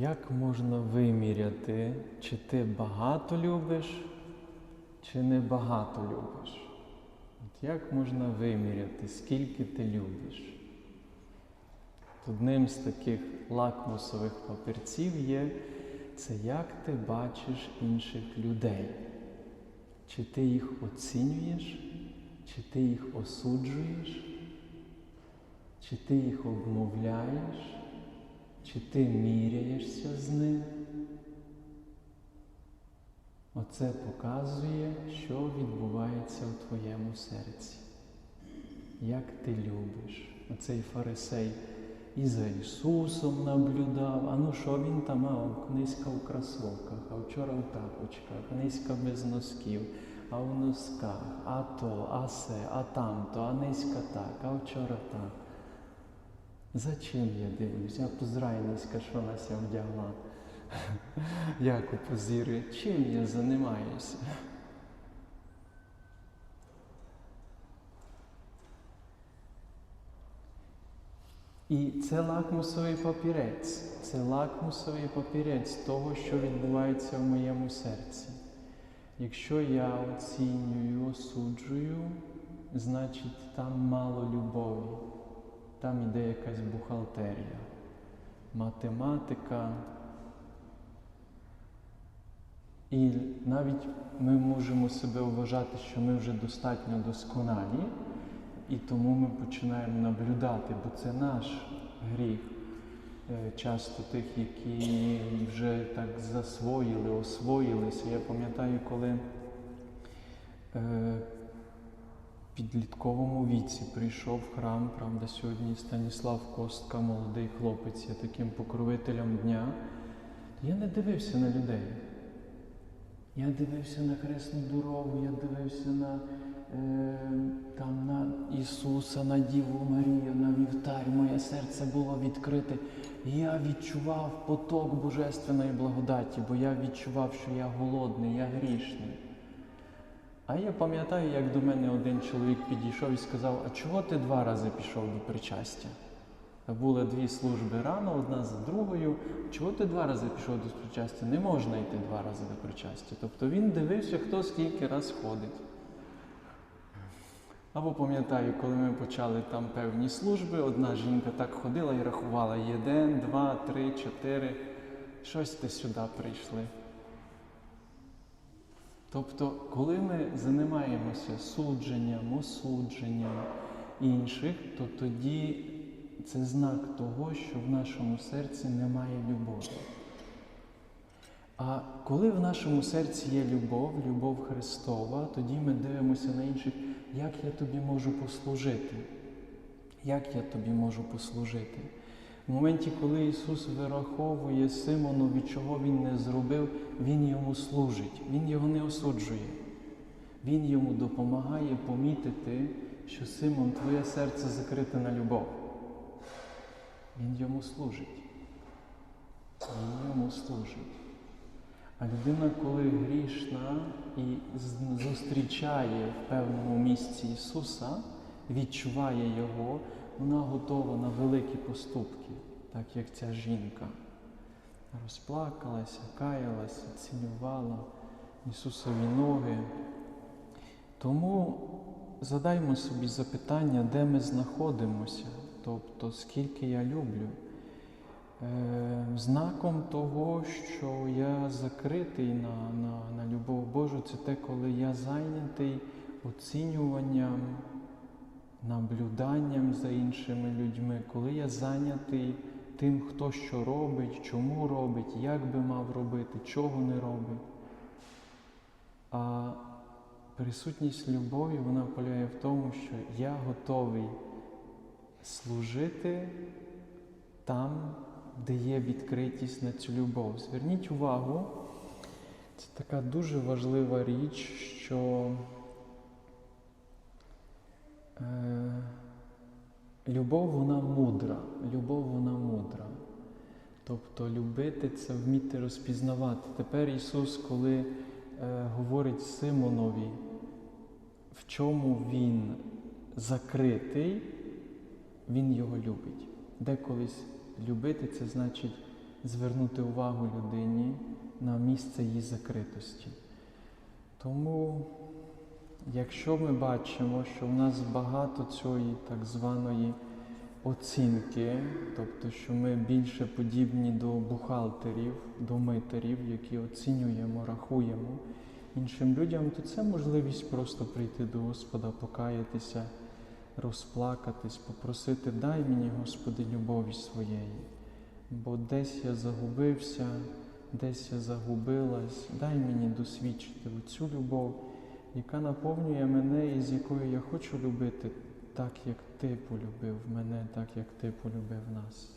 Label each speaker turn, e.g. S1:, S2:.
S1: Як можна виміряти, чи ти багато любиш, чи не багато любиш? От як можна виміряти, скільки ти любиш? Одним з таких лакмусових папірців є це як ти бачиш інших людей. Чи ти їх оцінюєш, чи ти їх осуджуєш, чи ти їх обмовляєш, чи ти міряєшся з ним? Оце показує, що відбувається у твоєму серці. Як ти любиш. Оцей фарисей і за Ісусом наблюдав, а ну що він там мав? Низька в кросовках, а вчора в тапочках, низька без носків, а в носках, а то, а се, а тамто, а низька так, а вчора так. За чим я дивлюсь? А позрай низька, що Нася вдягла. Як позірує, чим я займаюся? І це лакмусовий папірець, це лакмусовий папірець того, що відбувається в моєму серці. Якщо я оцінюю, осуджую, значить там мало любові, там іде якась бухгалтерія, математика. І навіть ми можемо себе вважати, що ми вже достатньо досконалі, і тому ми починаємо наблюдати, бо це наш гріх. Е, Часто тих, які вже так засвоїли, освоїлися. Я пам'ятаю, коли е, підлітковому віці прийшов в храм, правда, сьогодні Станіслав Костка, молодий хлопець, є таким покровителем дня. Я не дивився на людей. Я дивився на Хресну дорогу, я дивився на, е, там, на Ісуса, на Діву Марію, на вівтар. Моє серце було відкрите. Я відчував поток Божественної благодаті, бо я відчував, що я голодний, я грішний. А я пам'ятаю, як до мене один чоловік підійшов і сказав, а чого ти два рази пішов до причастя? Були дві служби рано, одна за другою. Чого ти два рази пішов до причастя? Не можна йти два рази до причастя. Тобто він дивився, хто скільки раз ходить. Або пам'ятаю, коли ми почали там певні служби, одна жінка так ходила і рахувала один, два, три, чотири. Щось ти сюди прийшли. Тобто, коли ми займаємося судженням, осудженням інших, то тоді це знак того, що в нашому серці немає любові. А коли в нашому серці є любов, любов Христова, тоді ми дивимося на інших, як я тобі можу послужити. Як я тобі можу послужити? В моменті, коли Ісус вираховує Симонові, чого Він не зробив, Він йому служить, Він його не осуджує. Він йому допомагає помітити, що Симон, твоє серце закрите на любов. Він йому служить. Він йому служить. А людина, коли грішна і зустрічає в певному місці Ісуса, відчуває Його, вона готова на великі поступки, так як ця жінка. Розплакалася, каялася, цінювала Ісусові ноги. Тому задаймо собі запитання, де ми знаходимося, тобто скільки я люблю. Е, Знаком того, що я закритий на, на, на любов Божу, це те, коли я зайнятий оцінюванням, наблюданням за іншими людьми, коли я зайнятий тим, хто що робить, чому робить, як би мав робити, чого не робить. А присутність любові вона полягає в тому, що я готовий служити там, де є відкритість на цю любов. Зверніть увагу, це така дуже важлива річ, що любов вона мудра. Любов вона мудра. Тобто любити це вміти розпізнавати. Тепер Ісус, коли е, говорить Симонові, в чому Він закритий, Він його любить. Деколись любити це значить звернути увагу людині на місце її закритості. Тому, якщо ми бачимо, що в нас багато цієї так званої оцінки, тобто, що ми більше подібні до бухгалтерів, до митерів, які оцінюємо, рахуємо іншим людям, то це можливість просто прийти до Господа, покаятися, розплакатись, попросити, дай мені, Господи, любові своєї, бо десь я загубився, десь я загубилась, дай мені досвідчити цю любов, яка наповнює мене і з якою я хочу любити так, як ти полюбив мене, так як ти полюбив нас.